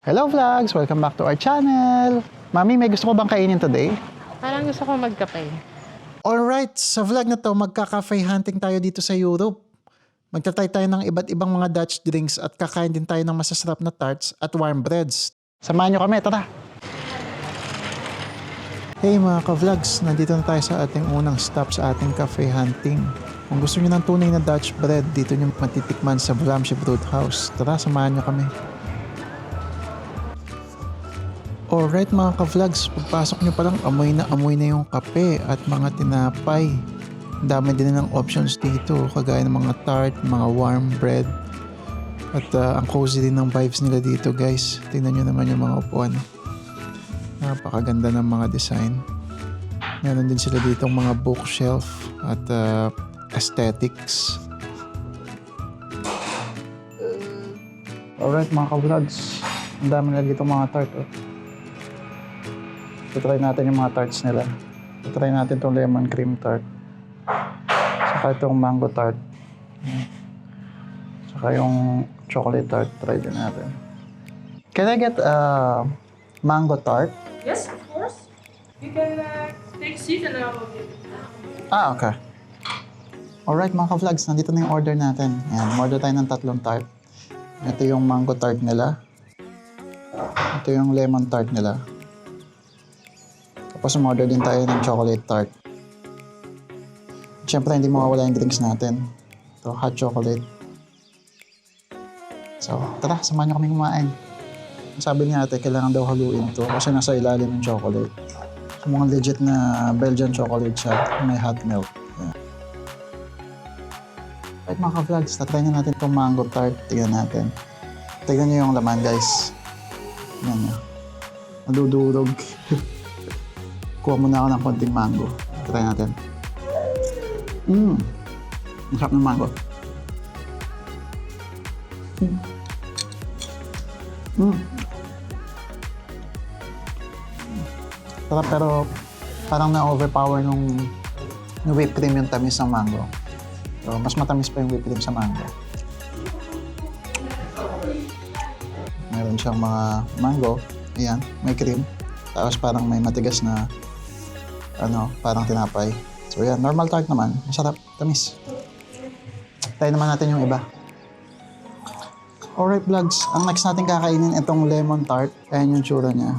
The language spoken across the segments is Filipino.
Hello vlogs! Welcome back to our channel! Mami, may gusto ko bang kainin today? Parang gusto ko magkape. Alright, sa vlog na to, magka-cafe hunting tayo dito sa Europe. Magtatry tayo ng iba't ibang mga Dutch drinks at kakain din tayo ng masasarap na tarts at warm breads. Samahan nyo kami, tara! Hey mga ka-vlogs, nandito na tayo sa ating unang stop sa ating cafe hunting. Kung gusto nyo ng tunay na Dutch bread, dito nyo matitikman sa Vlamsje Broodhouse. Tara, samahan nyo kami. Alright mga ka-vlogs, pagpasok nyo pa lang amoy na amoy na yung kape at mga tinapay. Dami din ng options dito, kagaya ng mga tart, mga warm bread. At uh, ang cozy din ng vibes nila dito guys. Tingnan nyo naman yung mga upuan. Napakaganda ng mga design. Meron din sila dito mga bookshelf at uh, aesthetics. Alright mga ka-vlogs, ang dami nila dito mga tart. Oh. Try natin yung mga tarts nila. Try natin itong lemon cream tart. Saka itong mango tart. Saka yung chocolate tart. Try din natin. Can I get a mango tart? Yes, of course. You can uh, take seat and I will give it. Ah, okay. Alright mga ka-vlogs, nandito na yung order natin. Ayan, order tayo ng tatlong tart. Ito yung mango tart nila. Ito yung lemon tart nila. Tapos umorder din tayo ng chocolate tart. Siyempre, hindi mawawala yung drinks natin. Ito, hot chocolate. So, tara, samahan niyo kami kumain. Sabi ni ate, kailangan daw haluin to kasi nasa ilalim yung chocolate. So, mga legit na Belgian chocolate siya, may hot milk. Ayan. Right mga ka-vlogs, tatry na natin itong mango tart. Tignan natin. Tignan niyo yung laman guys. Tignan niyo. Nadudurog. Kuha muna ako ng konting mango. Try natin. Mmm. Ang sarap ng mango. Mmm. Mmm. Sarap pero parang na-overpower nung, yung whipped cream yung tamis ng mango. So, mas matamis pa yung whipped cream sa mango. Meron siyang mga mango. Ayan, may cream. Tapos parang may matigas na ano, parang tinapay. So yan, normal tart naman. Masarap, tamis. Try naman natin yung iba. Alright vlogs, ang next natin kakainin itong lemon tart. Ayan yung tsura niya.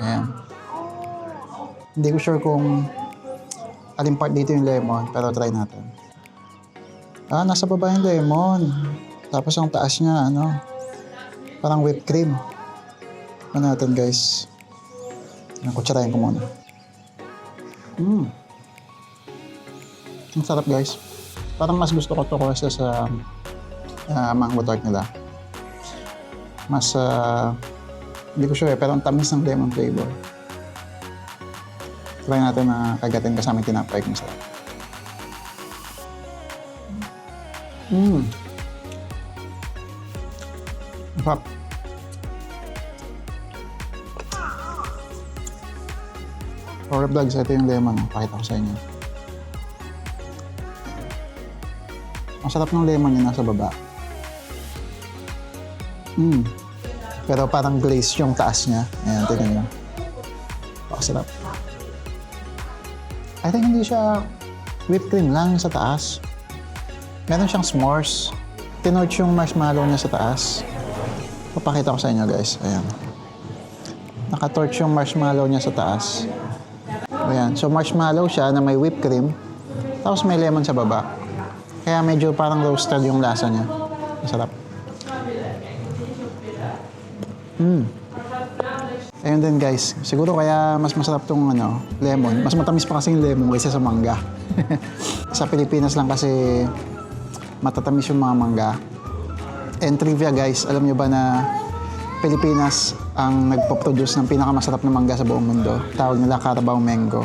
Ayan. Hindi ko sure kung alin part dito yung lemon, pero try natin. Ah, nasa baba yung lemon. Tapos ang taas niya, ano, parang whipped cream. Ano natin guys? Ang kutsarahin ko muna. Mmm. Ang sarap guys. Parang mas gusto ko to kaysa sa ah, mango tart nila. Mas, ah, hindi ko sure pero ang tamis ng lemon flavor. Try natin na kagatin kasama yung tinapay kung sarap. Mmm. Ang sarap. Or vlogs, ito yung lemon. Pakita ko sa inyo. Ang sarap ng lemon yung nasa baba. Mm. Pero parang glaze yung taas niya. Ayan, tingnan nyo. Pakasarap. I think hindi siya whipped cream lang sa taas. Meron siyang s'mores. Tinorch yung marshmallow niya sa taas. Papakita ko sa inyo guys. Ayan. Nakatorch yung marshmallow niya sa taas. Ayan. So marshmallow siya na may whipped cream. Tapos may lemon sa baba. Kaya medyo parang roasted yung lasa niya. Masarap. Mm. Ayun din guys. Siguro kaya mas masarap tong ano, lemon. Mas matamis pa kasi yung lemon kaysa sa mangga. sa Pilipinas lang kasi matatamis yung mga mangga. And trivia guys, alam nyo ba na Pilipinas ang nagpo-produce ng pinakamasarap na mangga sa buong mundo. Tawag nila Carabao Mango.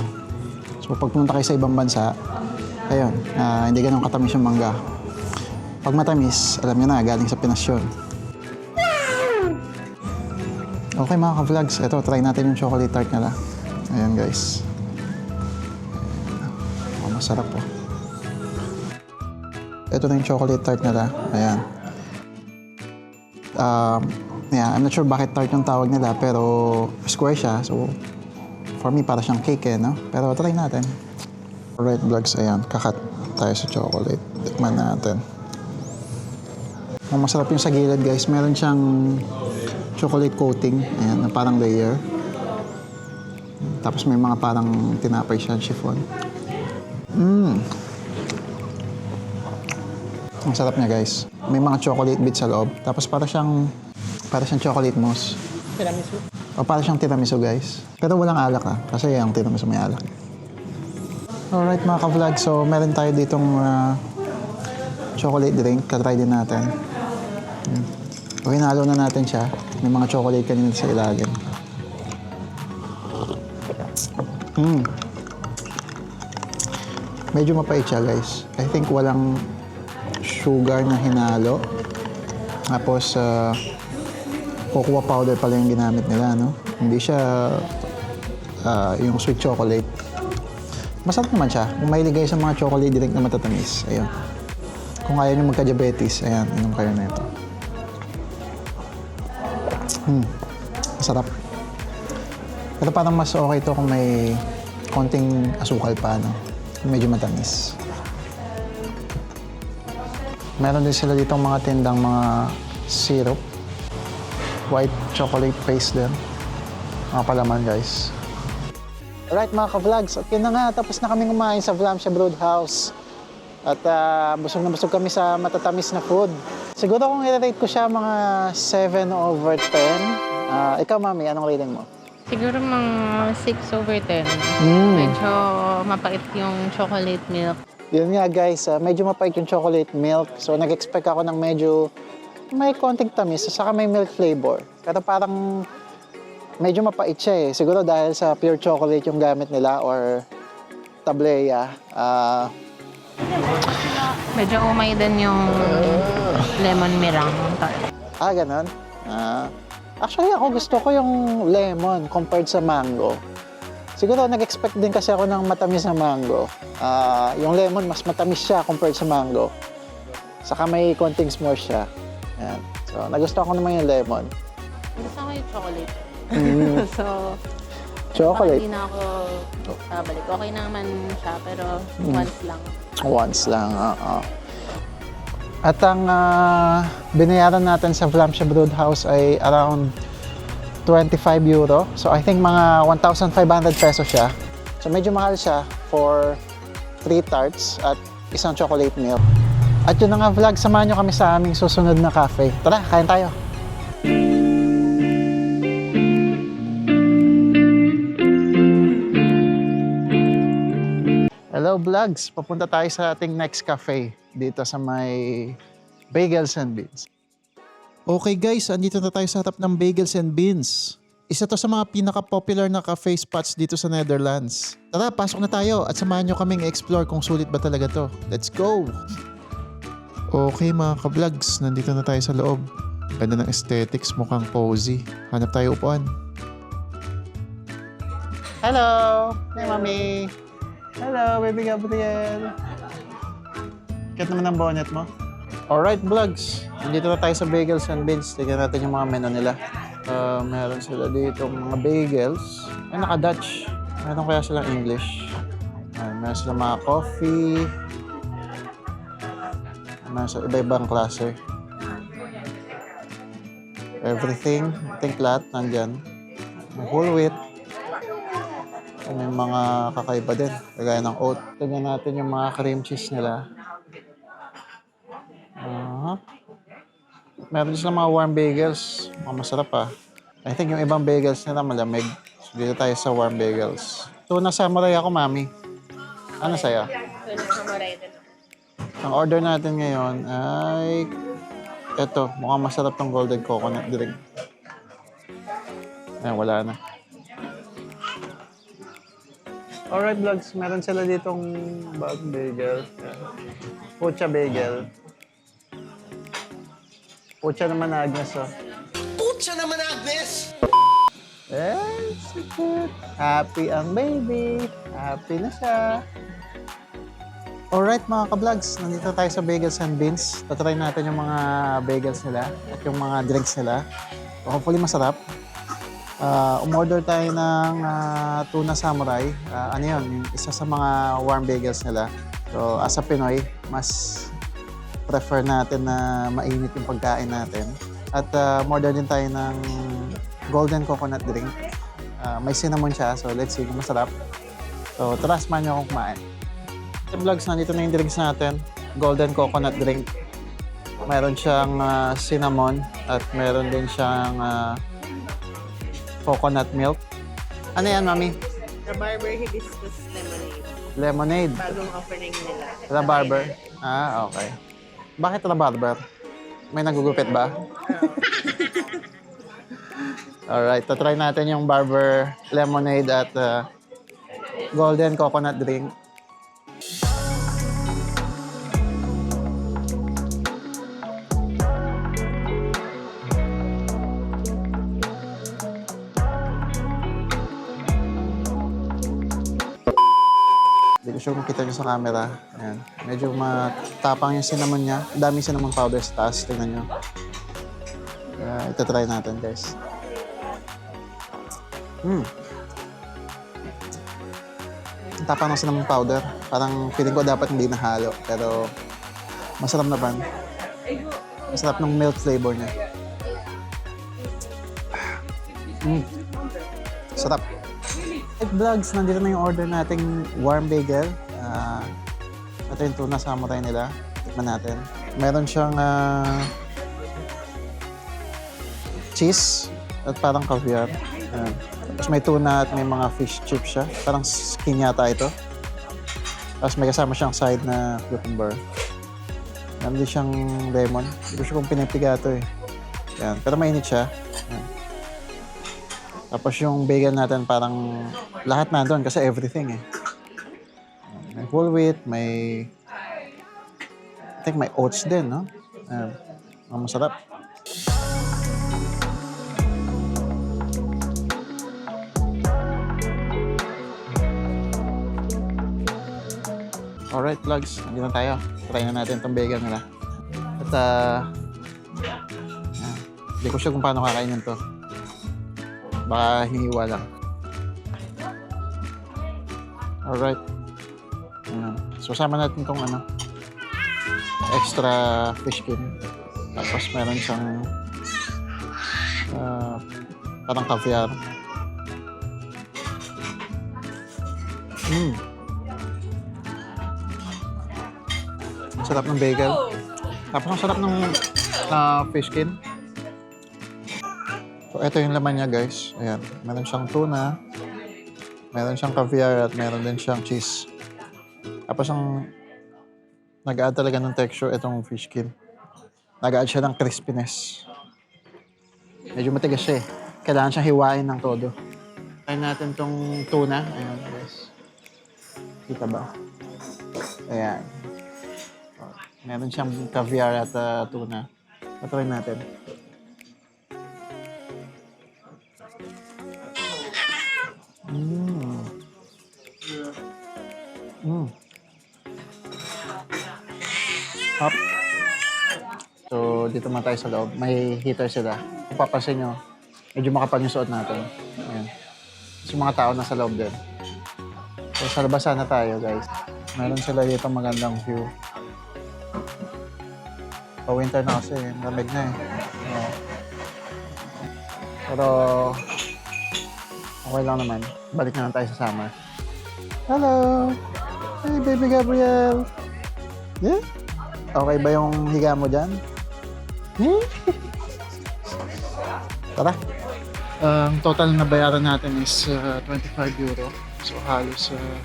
So pag pumunta kayo sa ibang bansa, ayun, ah, hindi ganun katamis yung mangga. Pag matamis, alam nyo na, galing sa Pinas yun. Okay mga ka-vlogs, ito, try natin yung chocolate tart nila. Ayan guys. Oh, masarap po. Ito na yung chocolate tart nila. Ayan. Um, Yeah, I'm not sure bakit tart yung tawag nila, pero square siya. So, for me, para siyang cake eh, no? Pero try natin. Alright, vlogs, ayan. Kakat tayo sa chocolate. Tikman natin. Ang masarap yung sa gilid, guys. Meron siyang chocolate coating. Ayan, na parang layer. Tapos may mga parang tinapay siya, chiffon. Mmm. Ang sarap niya, guys. May mga chocolate bits sa loob. Tapos para siyang para siyang chocolate mousse. Tiramisu. O para siyang tiramisu, guys. Pero walang alak ah. Kasi yung tiramisu may alak. Alright mga ka-vlog. So meron tayo ditong ah, chocolate drink. Katry din natin. Hmm. So hinalo na natin siya. May mga chocolate kanina sa ilalim. Mm. Medyo mapait siya guys. I think walang sugar na hinalo. Tapos, ah, cocoa powder pala yung ginamit nila, no? Hindi siya ah, yung sweet chocolate. Masarap naman siya. Kung mahilig kayo sa mga chocolate drink na matatamis, ayun. Kung ayaw nyo magka-diabetes, ayan, inom kayo na ito. Hmm. Masarap. Pero parang mas okay to kung may konting asukal pa, no? Medyo matamis. Meron din sila ditong mga tindang mga syrup. White chocolate paste din. Mga palaman, guys. Alright mga ka-vlogs, okay na nga, tapos na kami kumain sa Vlamsha Broadhouse. At ah, busog na busog kami sa matatamis na food. Siguro kung i-rate ko siya mga 7 over 10. Ah, ikaw, mami, anong rating mo? Siguro mga 6 over 10. Mm. Medyo mapait yung chocolate milk. Yun nga guys, ah, medyo mapait yung chocolate milk. So nag-expect ako ng medyo may konting tamis, saka may milk flavor. Pero parang medyo mapait siya eh. Siguro dahil sa pure chocolate yung gamit nila or tableya. Ah, Medyo umay din yung lemon meringue ah, ganun. Ah, actually ako gusto ko yung lemon compared sa mango. Siguro nag-expect din kasi ako ng matamis na mango. Ah, yung lemon mas matamis siya compared sa mango. Saka may konting s'more siya. Yan. So, nagustuhan ko naman yung lemon. Gusto ko yung chocolate. Mm, so, chocolate. Hindi na ako babalik. Okay naman siya, pero once lang. Once lang, oo. At ang ah, binayaran natin sa Vlamsha Broadhouse ay around 25 euro. So I think mga 1,500 pesos siya. So medyo mahal siya for 3 tarts at isang chocolate milk. At yun na nga vlog, samahan nyo kami sa aming susunod na cafe. Tara, kain tayo. Hello vlogs, papunta tayo sa ating next cafe dito sa may Bagels and Beans. Okay guys, andito na tayo sa harap ng Bagels and Beans. Isa to sa mga pinaka-popular na cafe spots dito sa Netherlands. Tara, pasok na tayo at samahan nyo kaming explore kung sulit ba talaga to. Let's go! Okay mga ka-vlogs, nandito na tayo sa loob. Ganda ng aesthetics, mukhang cozy. Hanap tayo upuan. Hello! Hey, Mami! Hello, baby Gabriel! Kat naman ang bonnet mo. Alright, vlogs. Nandito na tayo sa Bagels and Beans. Tignan natin yung mga menu nila. Uh, meron sila dito mga bagels. Ay, naka-Dutch. Meron kaya silang English. Ay, meron sila mga coffee. Sila iba-ibang klase. Everything. I think lahat nandyan. Whole wheat. At May mga kakaiba din. Kagaya ng oat. Tignan natin yung mga cream cheese nila. Aha. Meron din silang mga warm bagels. Mga masarap ah. I think yung ibang bagels nila malamig. So, dito tayo sa warm bagels. So, nasa samurai ako, mami. Ano sa'yo? Ang order natin ngayon ay... Ito, mukhang masarap tong golden coconut drink. Ayan, wala na. Alright, vlogs. Meron sila ditong bag bagel. Pucha bagel. Pucha naman na Agnes, oh. Putya naman, Agnes! Eh, sikot. Happy ang baby. Happy na siya. Alright mga ka-vlogs, nandito tayo sa Bagels and Beans. Tatry natin yung mga bagels nila at yung mga drinks nila. hopefully masarap. Ah, umorder tayo ng ah, tuna samurai. Ah, ano yun? Isa sa mga warm bagels nila. So, as a Pinoy, mas prefer natin na mainit yung pagkain natin. At uh, order din tayo ng golden coconut drink. Ah, may cinnamon siya, so let's see kung masarap. So, tara, samahan niyo akong kumain. Sa vlogs, nandito na yung drinks natin. Golden coconut drink. Meron siyang ah, cinnamon at meron din siyang ah, coconut milk. Ano yan, mami? The Barber Hibiscus Lemonade. Lemonade. Bagong offering nila. La Barber? Ah, okay. Bakit La Barber? May nagugupit ba? Alright, try natin yung Barber Lemonade at uh, Golden Coconut Drink. Sure kung kita niyo sa camera. Ayan. Medyo matapang yung cinnamon niya. Ang daming cinnamon powder sa taas. Tingnan niyo. Kaya ito try natin, guys. Hmm. Ang tapang ng cinnamon powder. Parang feeling ko dapat hindi nahalo. Pero masarap naman. Masarap ng milk flavor niya. Mm. Sarap. Hey vlogs, nandito na yung order nating warm bagel. Ah, ito yung tuna samurai nila. Tikman natin. Meron siyang ah, cheese at parang caviar. Ayan. Tapos may tuna at may mga fish chips siya. Parang skin yata ito. Tapos may kasama siyang side na cucumber. Meron din siyang lemon. Hindi ko kung pinipiga ito eh. Yan. Pero mainit siya. Yan. Tapos yung bagel natin parang lahat na doon kasi everything eh. May whole wheat, may... I think may oats din, no? Ang masarap. Alright, vlogs. Nandito na tayo. Try na natin itong bagel nila. At, ayan. Hindi ko sure kung paano kakainin to. Baka hiniwa lang. Alright. Ayan. So, sama natin itong ano, extra fish skin. Tapos meron siyang ah, parang caviar. Mm. Ang sarap ng bagel. Tapos ang sarap ng ah, fish skin. So, ito yung laman niya, guys. Ayan. Meron siyang tuna. Meron siyang caviar at meron din siyang cheese. Tapos ang nag-add talaga ng texture itong fish skin. Nag-add siya ng crispiness. Medyo matigas siya eh. Kailangan siyang hiwain ng todo. Try natin tong tuna. Ayan, guys. Kita ba? Ayan. Meron siyang caviar at uh, tuna. Patry natin. Dito man tayo sa loob. May heater sila. Kung papansin nyo, medyo makapal yung suot natin. Ayan. Yung mga tao nasa loob din. So, sa labas sana tayo, guys. Meron sila dito magandang view. Pa-winter na kasi, malamig na eh. Oo. Pero, okay lang naman. Balik na lang tayo sa summer. Hello! Hey, baby Gabriel! Yeah? Okay ba yung higa mo dyan? Hmm? Tara. Ang total na bayaran natin is uh, 25 euro. So halos uh,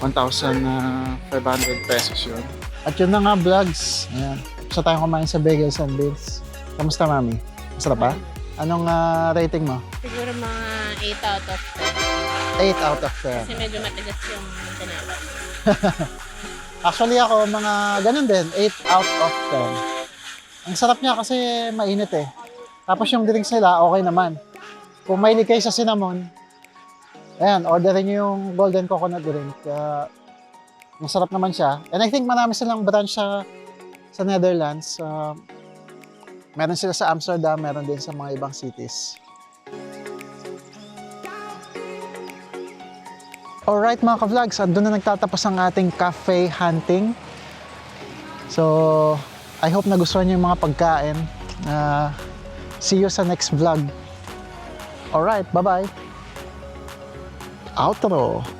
1,500 pesos yun. At yun na nga vlogs. Ayan. Gusto tayong kumain sa bagels and beans. Kamusta mami? Masarap ba? Anong ah, rating mo? Siguro mga 8 out of 8 out of 10. 10. Kasi medyo matigas yung tinapay. Actually ako, mga ganun din, 8 out of 10. Ang sarap niya kasi mainit eh. Tapos yung drinks nila, okay naman. Kung mahilig kayo sa cinnamon, ayan, orderin niyo yung golden coconut drink. Uh, masarap naman siya. And I think marami silang branch sa, sa Netherlands. Uh, Meron sila sa Amsterdam, meron din sa mga ibang cities. Alright mga ka-vlogs, doon na nagtatapos ang ating cafe hunting. So, I hope nagustuhan niyo yung mga pagkain. Uh, see you sa next vlog. Alright, bye-bye. Outro.